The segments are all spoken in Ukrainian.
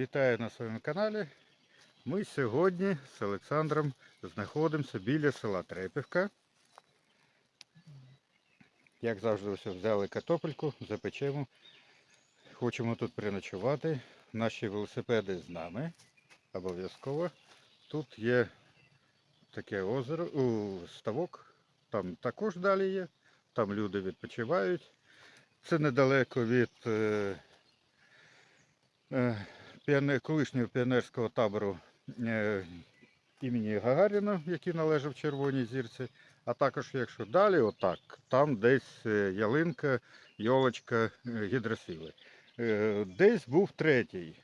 Вітаю на своєму каналі. Ми сьогодні з Олександром знаходимося біля села Трепівка. Як завжди, ось взяли картопельку, запечемо. Хочемо тут переночувати. Наші велосипеди з нами. Обов'язково. Тут є таке озеро, у, ставок. Там також далі є. Там люди відпочивають. Це недалеко від е, е, колишнього піонерського табору е, імені Гагаріна, який належав Червоній зірці. А також, якщо далі, отак, там десь е, ялинка, йолочка, е, гідросіли. Десь був третій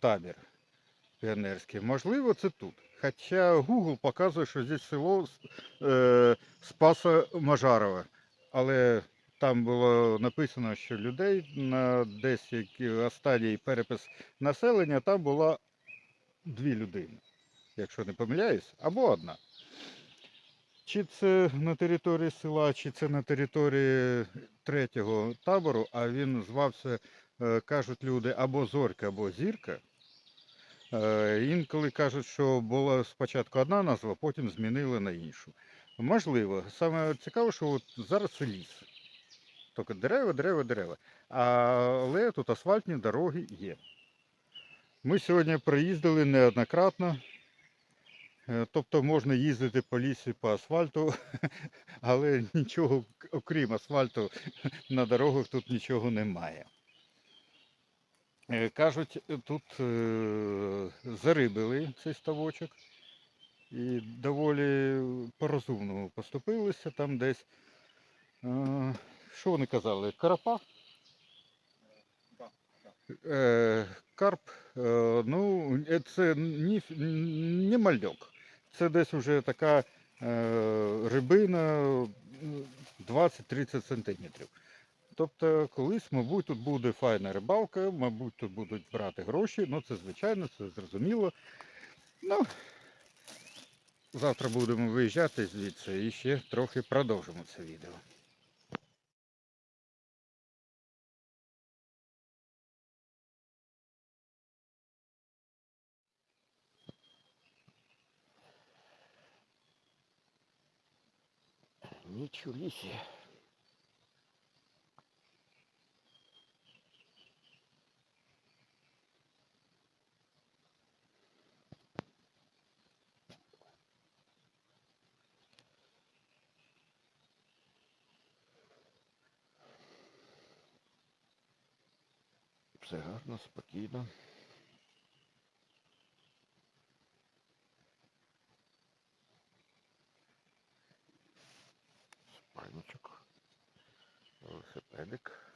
табір піонерський. Можливо, це тут. Хоча Google показує, що здесь село Спаса Мажарова. Але там було написано, що людей на десь останній перепис населення там було дві людини, якщо не помиляюсь, або одна. Чи це на території села, чи це на території третього табору, а він звався, е, кажуть люди, або Зорька, або Зірка. Е, Інколи кажуть, що була спочатку одна назва, потім змінили на іншу. Можливо, саме цікаво, що от зараз це ліс. Тільки дерева, дерева, дерева. Але тут асфальтні дороги є. Ми сьогодні проїздили неоднократно. Е, Тобто можна їздити по лісі по асфальту, але нічого, окрім асфальту, на дорогах тут нічого немає. Е, Кажуть, тут е, зарибили цей ставочок і доволі по-розумному поступилися там десь. Що вони казали? Карапа? Е, Карп, е, ну, е, це не, не мальок. Це десь вже така рибина 20-30 сантиметрів. Тобто колись, мабуть, тут буде файна рибалка, мабуть, тут будуть брати гроші, ну це звичайно, це зрозуміло. Ну, завтра будемо виїжджати звідси і ще трохи продовжимо це відео. У лісі. Все гарно, спокійно. Спальничок. Велосипедик.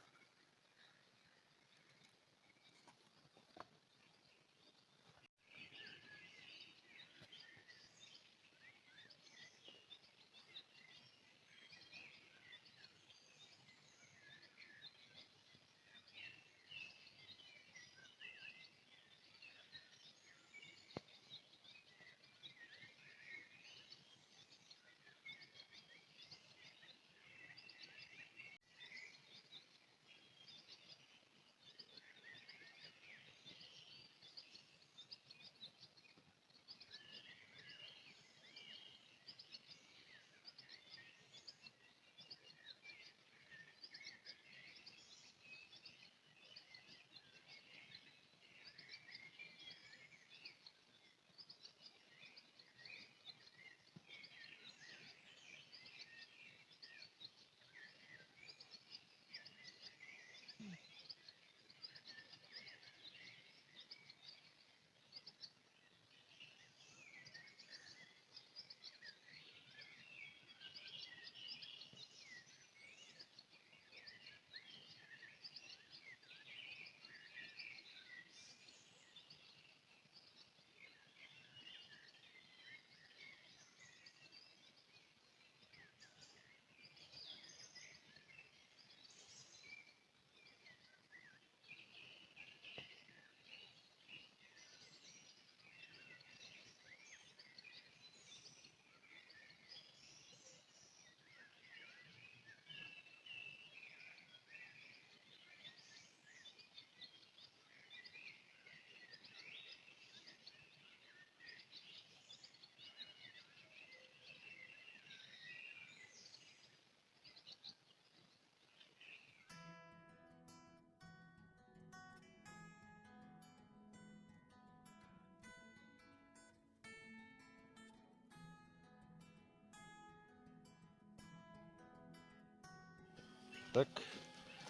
Так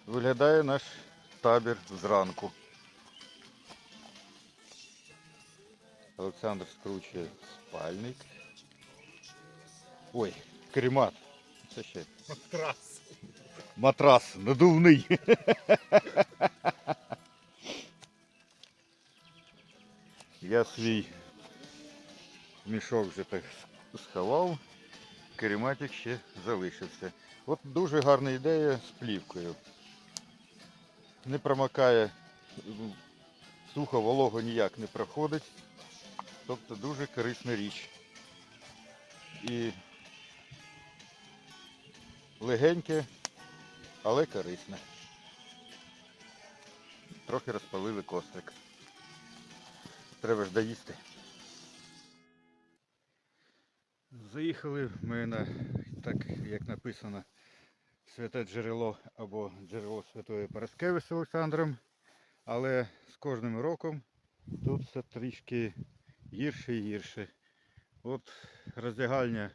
виглядає наш табір зранку. Олександр скручує спальник. Ой, керемат. Це ще Матрас. матрас надувний. Я свій мішок вже так сховав, керематик ще залишився. От дуже гарна ідея з плівкою. Не промокає, сухо волого ніяк не проходить. Тобто дуже корисна річ. І легеньке, але корисне. Трохи розпалили кострик. Треба ж доїсти. Заїхали ми на, так як написано, святе джерело або джерело Святої Параскеви з Олександром. Але з кожним роком тут все трішки гірше і гірше. От роздягальня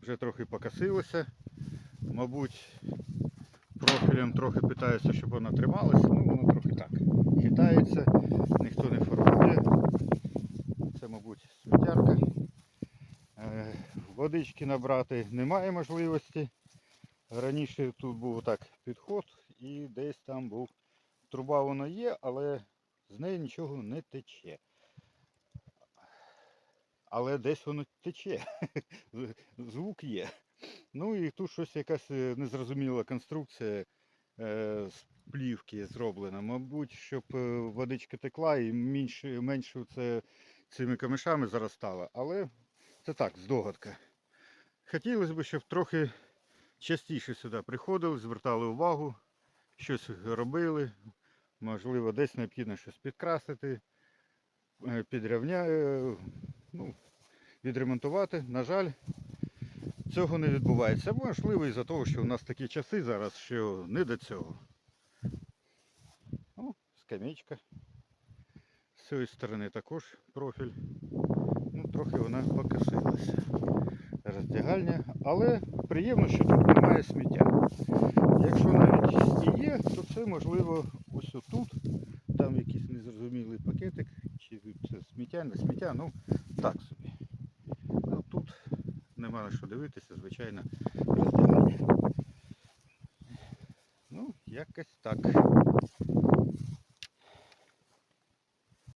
вже трохи покосилася. Мабуть, профілем трохи питаюся, щоб вона трималася. Ну, воно трохи так хитається, ніхто не формує. Це, мабуть, сміттярка. Е, Водички набрати немає можливості. Раніше тут був так підход і десь там був. Труба воно є, але з неї нічого не тече. Але десь воно тече. Звук є. Ну і тут щось якась е, незрозуміла конструкція е, з плівки зроблена. Мабуть, щоб е, водичка текла і менше, менше це цими камешами заростала. Але це так, здогадка. Хотілося б, щоб трохи частіше сюди приходили, звертали увагу, щось робили. Можливо, десь необхідно щось підкрасити, е, підрівня, е, ну, відремонтувати. На жаль, цього не відбувається. Можливо, із-за того, що у нас такі часи зараз, що не до цього. О, скам'ячка. З цієї сторони також профіль. Ну, трохи вона покосилася. Роздягальня. Але приємно, що тут немає сміття. Якщо навіть і є, то це можливо ось отут. Там якийсь незрозумілий пакетик, чи це сміття, не сміття, ну так собі. Ну тут нема на що дивитися, звичайно, роздягальня. Ну, якось так.